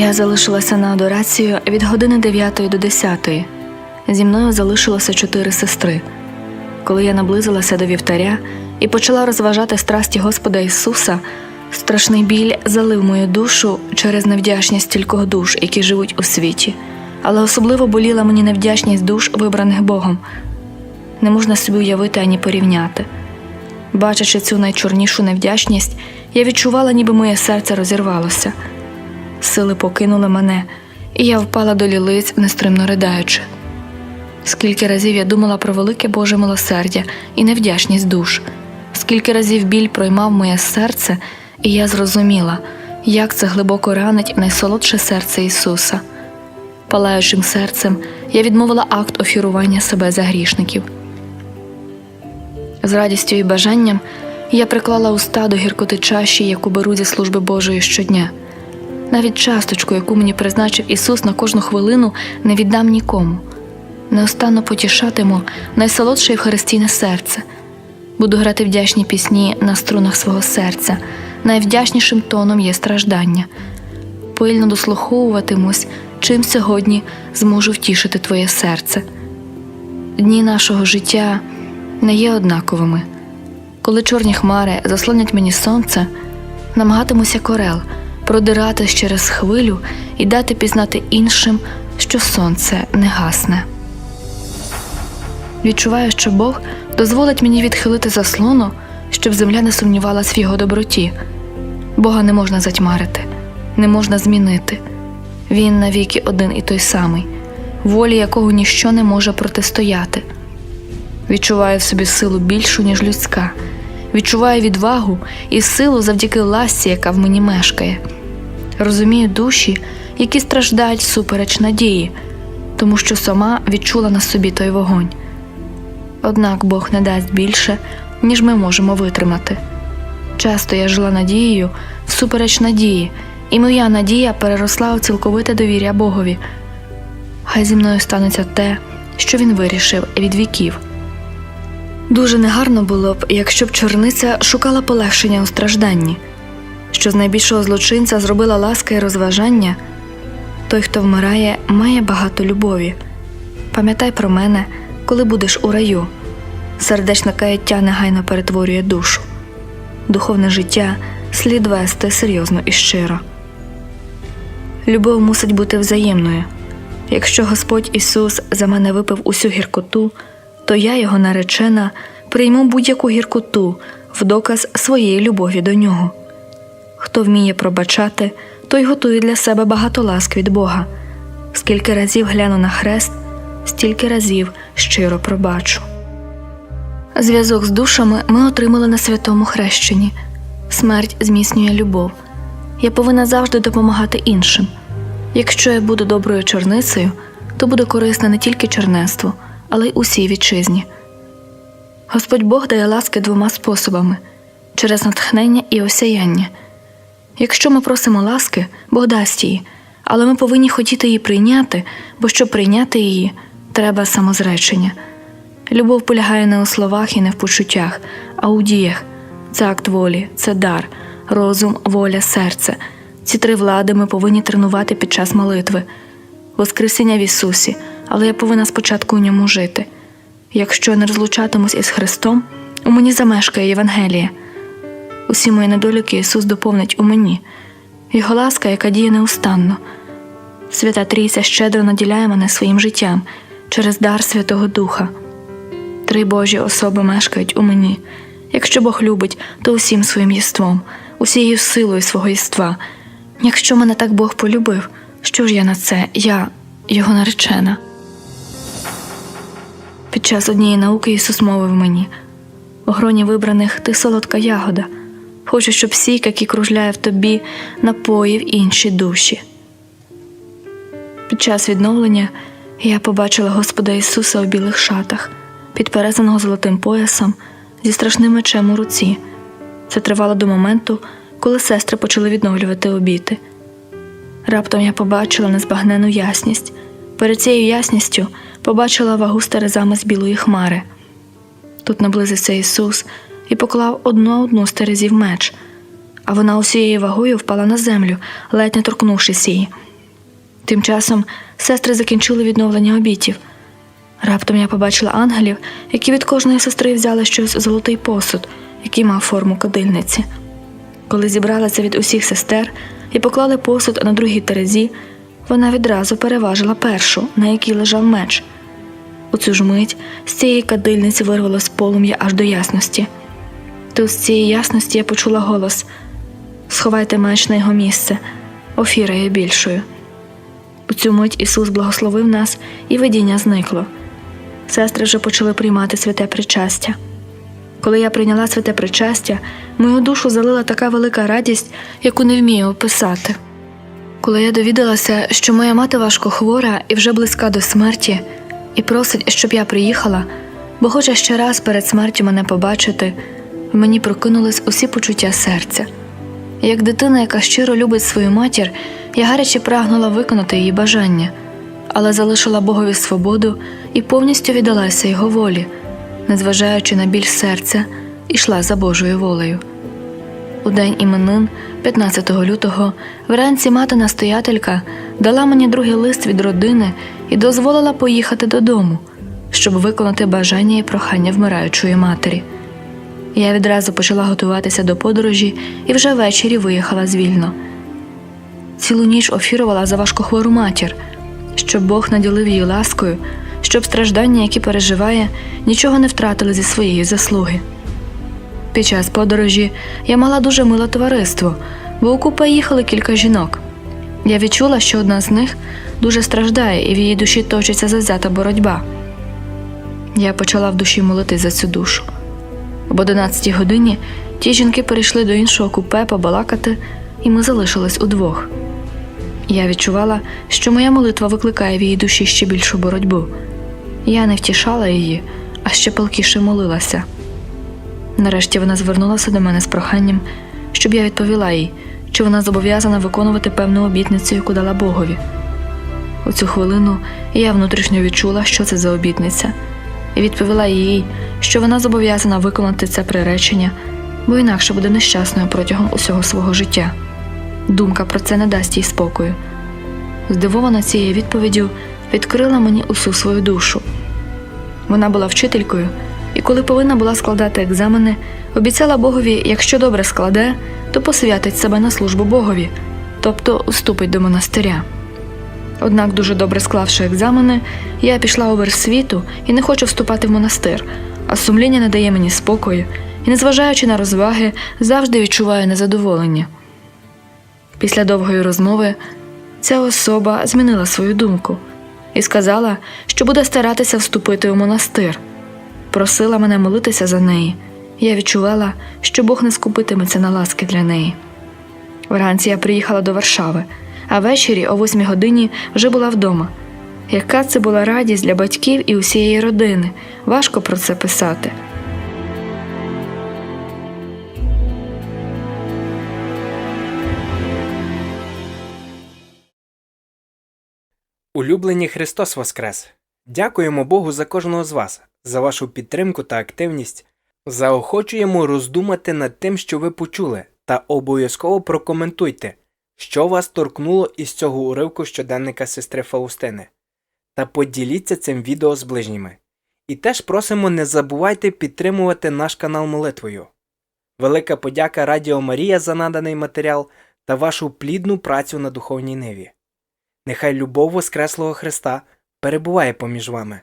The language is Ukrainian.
Я залишилася на адорацію від години 9 до 10. Зі мною залишилося чотири сестри. Коли я наблизилася до вівтаря і почала розважати страсті Господа Ісуса, страшний біль залив мою душу через невдячність стількох душ, які живуть у світі, але особливо боліла мені невдячність душ, вибраних Богом. Не можна собі уявити ані порівняти. Бачачи цю найчорнішу невдячність, я відчувала, ніби моє серце розірвалося. Сили покинули мене, і я впала до лілиць, нестримно ридаючи. Скільки разів я думала про велике Боже милосердя і невдячність душ, скільки разів біль проймав моє серце, і я зрозуміла, як це глибоко ранить найсолодше серце Ісуса. Палаючим серцем я відмовила акт офірування себе за грішників. З радістю і бажанням я приклала уста до гіркоти чаші, яку беру зі служби Божої щодня. Навіть часточку, яку мені призначив Ісус на кожну хвилину, не віддам нікому. Неостанно потішатиму найсолодше Євхаристійне серце. Буду грати вдячні пісні на струнах свого серця. Найвдячнішим тоном є страждання. Пильно дослуховуватимусь, чим сьогодні зможу втішити твоє серце. Дні нашого життя не є однаковими. Коли чорні хмари заслонять мені сонце, намагатимуся корел продиратись через хвилю і дати пізнати іншим, що сонце не гасне. Відчуваю, що Бог дозволить мені відхилити заслону, щоб земля не сумнівалась в його доброті. Бога не можна затьмарити, не можна змінити. Він навіки один і той самий, волі якого ніщо не може протистояти. Відчуваю в собі силу більшу, ніж людська, відчуваю відвагу і силу завдяки ласці, яка в мені мешкає. Розумію душі, які страждають супереч надії, тому що сама відчула на собі той вогонь. Однак Бог не дасть більше, ніж ми можемо витримати. Часто я жила надією всупереч надії, і моя надія переросла у цілковите довір'я Богові. Хай зі мною станеться те, що він вирішив від віків. Дуже негарно було б, якщо б чорниця шукала полегшення у стражданні, що з найбільшого злочинця зробила ласка і розважання. Той, хто вмирає, має багато любові. Пам'ятай про мене, коли будеш у раю. Сердечне каяття негайно перетворює душу. Духовне життя слід вести серйозно і щиро. Любов мусить бути взаємною. Якщо Господь Ісус за мене випив усю гіркоту, то я, його наречена, прийму будь-яку гіркоту в доказ своєї любові до нього. Хто вміє пробачати, той готує для себе багато ласк від Бога. Скільки разів гляну на хрест, стільки разів щиро пробачу. Зв'язок з душами ми отримали на святому хрещенні. Смерть зміцнює любов. Я повинна завжди допомагати іншим. Якщо я буду доброю чорницею, то буде корисне не тільки чернецтву, але й усій вітчизні. Господь Бог дає ласки двома способами через натхнення і осяяння. Якщо ми просимо ласки, Бог дасть її, але ми повинні хотіти її прийняти, бо щоб прийняти її, треба самозречення. Любов полягає не у словах і не в почуттях, а у діях. Це акт волі, це дар, розум, воля, серце. Ці три влади ми повинні тренувати під час молитви. Воскресіння в Ісусі, але я повинна спочатку у ньому жити. Якщо не розлучатимусь із Христом, у мені замешкає Євангеліє. Усі мої недоліки Ісус доповнить у мені, Його ласка, яка діє неустанно. Свята Трійця щедро наділяє мене своїм життям через дар Святого Духа. Три Божі особи мешкають у мені. Якщо Бог любить, то усім своїм єством, усією силою свого єства. Якщо мене так Бог полюбив, що ж я на це, я, його наречена. Під час однієї науки Ісус мовив мені у гроні вибраних ти солодка ягода. Хочу, щоб сік, який кружляє в тобі, напоїв інші душі. Під час відновлення я побачила Господа Ісуса у білих шатах, підперезаного золотим поясом зі страшним мечем у руці. Це тривало до моменту, коли сестри почали відновлювати обіти. Раптом я побачила незбагнену ясність. Перед цією ясністю побачила вагу з з білої хмари. Тут наблизився Ісус і поклав одну одну з терезів меч, а вона усією вагою впала на землю, ледь не торкнувшись її. Тим часом сестри закінчили відновлення обітів. Раптом я побачила ангелів, які від кожної сестри взяли щось золотий посуд, який мав форму кадильниці. Коли зібралися від усіх сестер і поклали посуд на другій терезі, вона відразу переважила першу, на якій лежав меч. У цю ж мить з цієї кадильниці вирвалось полум'я аж до ясності. Тут з цієї ясності я почула голос Сховайте меч на його місце, офіра є більшою. У цю мить Ісус благословив нас, і видіння зникло. Сестри вже почали приймати святе причастя. Коли я прийняла святе причастя, мою душу залила така велика радість, яку не вмію описати. Коли я довідалася, що моя мати важко хвора і вже близька до смерті, і просить, щоб я приїхала, бо хоче ще раз перед смертю мене побачити, мені прокинулись усі почуття серця. Як дитина, яка щиро любить свою матір, я гаряче прагнула виконати її бажання, але залишила Богові свободу і повністю віддалася його волі, незважаючи на біль серця, ішла за Божою волею. У день іменин, 15 лютого, вранці мати настоятелька дала мені другий лист від родини і дозволила поїхати додому, щоб виконати бажання і прохання вмираючої матері. Я відразу почала готуватися до подорожі і вже ввечері виїхала звільно. Цілу ніч офірувала за важкохвору матір, щоб Бог наділив її ласкою, щоб страждання, які переживає, нічого не втратили зі своєї заслуги. Під час подорожі я мала дуже миле товариство, бо у купе їхали кілька жінок. Я відчула, що одна з них дуже страждає, і в її душі точиться завзята боротьба. Я почала в душі молитись за цю душу. Об 11 годині ті жінки перейшли до іншого купе побалакати, і ми залишились удвох. Я відчувала, що моя молитва викликає в її душі ще більшу боротьбу. Я не втішала її, а ще палкіше молилася. Нарешті вона звернулася до мене з проханням, щоб я відповіла їй, чи вона зобов'язана виконувати певну обітницю, яку дала Богові. У цю хвилину я внутрішньо відчула, що це за обітниця, і відповіла їй, що вона зобов'язана виконати це приречення, бо інакше буде нещасною протягом усього свого життя. Думка про це не дасть їй спокою. Здивована цією відповіддю, відкрила мені усю свою душу. Вона була вчителькою, і коли повинна була складати екзамени, обіцяла Богові, якщо добре складе, то посвятить себе на службу Богові, тобто уступить до монастиря. Однак, дуже добре склавши екзамени, я пішла у світу і не хочу вступати в монастир, а сумління не дає мені спокою, і, незважаючи на розваги, завжди відчуваю незадоволення. Після довгої розмови ця особа змінила свою думку і сказала, що буде старатися вступити у монастир. Просила мене молитися за неї. Я відчувала, що Бог не скупитиметься на ласки для неї. Вранці я приїхала до Варшави, а ввечері о восьмій годині вже була вдома. Яка це була радість для батьків і усієї родини, важко про це писати. Улюблені Христос Воскрес! Дякуємо Богу за кожного з вас, за вашу підтримку та активність. Заохочуємо роздумати над тим, що ви почули, та обов'язково прокоментуйте, що вас торкнуло із цього уривку щоденника сестри Фаустини. Та поділіться цим відео з ближніми. І теж просимо не забувайте підтримувати наш канал молитвою. Велика подяка Радіо Марія за наданий матеріал та вашу плідну працю на духовній ниві. Нехай любов Воскреслого Христа перебуває поміж вами.